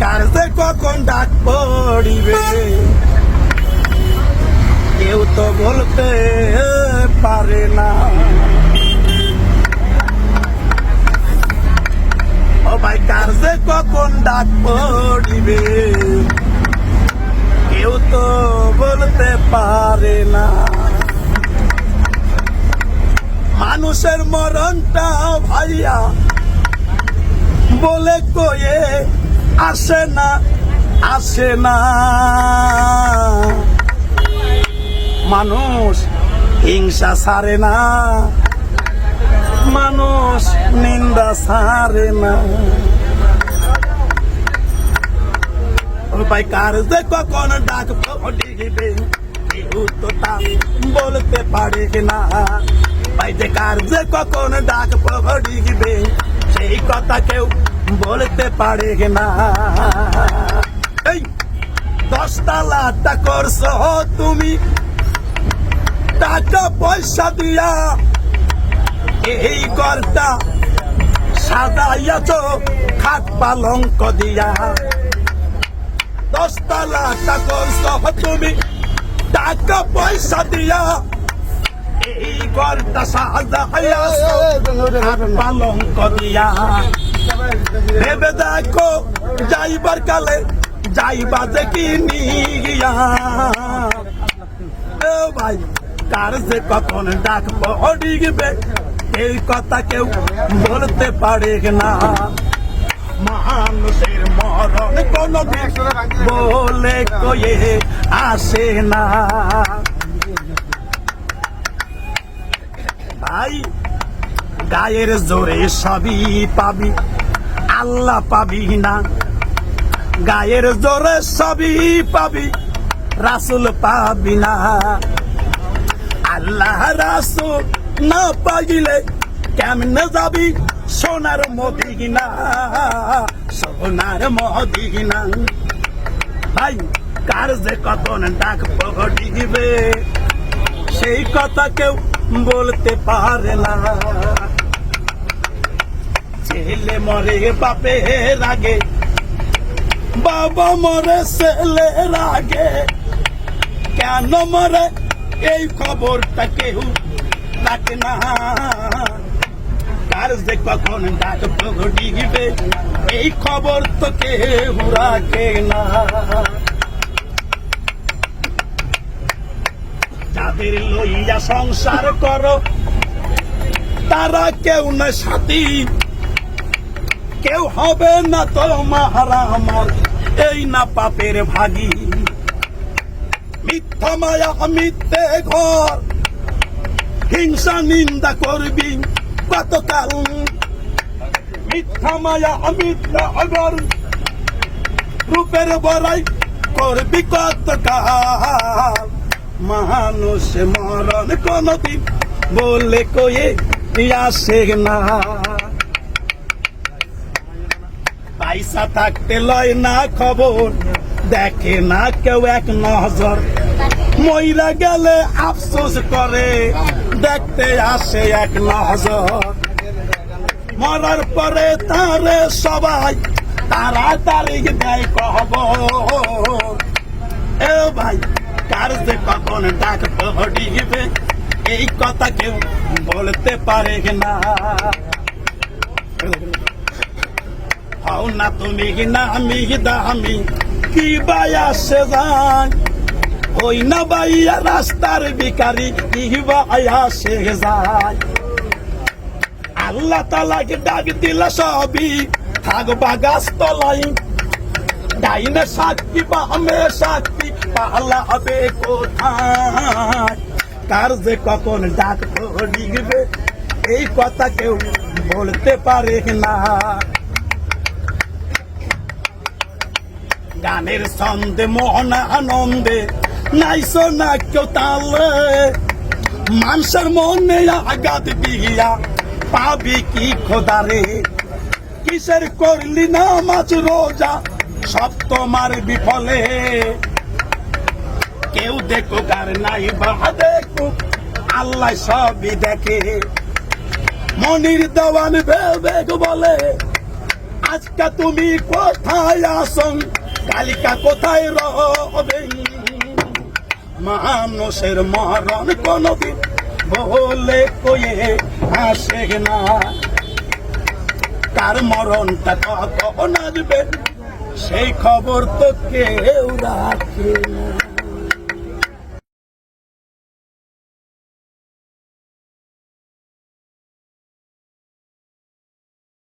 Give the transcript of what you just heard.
কার যে কখন ডাক পড়িবে? কেউ তো বলতে পারে না। ও ভাই কার যে কখন ডাক পড়িবে? কেউ তো বলতে পারে না। মানুষের মরণটা ভাইয়া বলে কয়ে আসে না আসে না। মানুষ হিংসা সারে না, মানুষ নিন্দা সারে না। ও ভাই, কার যে কখন ডাক পড়িবে কেউ তো তা বলতে পারে না। ভাই যে কখন ডাক পড়িবে, সেই কথা কেউ বলতে পারে না এই দশতলাটা করছ তুমি টাকা পয়সা দিয়া এই ঘরটা সাজাইয়াছ খাট পালঙ্ক দিয়া দশতলা টাকা সহ তুমি টাকা পয়সা দিয়া এই ঘরটা খাট পালঙ্ক দিয়া ভেবে দেখো, যাইবার কালে যাইবা দেখি নিয়া। ও ভাই, কার যে কখন ডাক পড়িবে এই কথা কেউ বলতে পারে না। মানুষের মরণ কোন বলে কয়ে আসে না। ভাই, গায়ের জোরে সবই পাবি। আল্লাহ পাবি না। গায়ের জোরে সবই পাবি, রাসুল পাবি না। আল্লাহ রাসুল না পাইলে কেমনে যাবি সোনার মদিনা সোনার মদিনা। ভাই, কার যে কত ডাক পড়িবে, সেই কথা কেউ বলতে পারে না। ছেলে মরে বাপের আগে বাবা মরে ছেলের আগে কেন মরে? এই খবরটা কেউ ডাকে না। কার যে কখন ডাক এই খবর তো কেউ রাখে না। যাদের লইয়া সংসার করো, তারা কেউ না সাথী। কেউ হবে না তোমার আমার এই না পাপের ভাগি। মিথ্যা মায়া মিথ্যে ঘর, হিংসা নিন্দা করবি কতকাল মিথ্যা মায়া মিথ্যা ঘর রূপের বড়াই করবি কতকাল মানুষ মরণ কোনদিন বলে কয়ে আসে না। পয়সা থাকতে লয় না খবর, দেখে না কেউ এক নজর। মইরা গেলে আফসোস করে, দেখতে আসে এক নজর। মরার পরে তারে সবাই তাড়াতাড়ি দেয় খবর। এ ভাই, কার যে কখন ডাক পড়িবে এই কথা কেউ বলতে পারে না? হও না তুমি না আমি। দামি কি বায়া সে যান ওই না বাইয়া রাস্তার বিকারি কি বায়া সে যায় আল্লাহ তালাকে ডাক দিলা সবই থাকবা গাছ তলাই ডাইনে সাক্ষী বা আমি সাক্ষী, পালা হবে কোথায়? কার যে কখন ডাক এই কথা কেউ বলতে পারে না। গানের ছন্দে, মোহন আনন্দে নাইছো না কেউ তালে। মানুষের মনে আঘাত দিয়া পাবি কি খোদারে? কিসের করলি না মাছ রোজা? সব তোমার বিফলে। কেউ দেখো কার নাই বা দেখো আল্লাহ সবই দেখে। মনির দেওয়ান বলে, আজকে তুমি কোথায় আসন কালিকা কোথায় রবে? মানুষের মরণ কোনদিন বলে কয়ে আসে না। কার মরণটা কখন আসবে? সেই খবর তো কেউ রাখে না।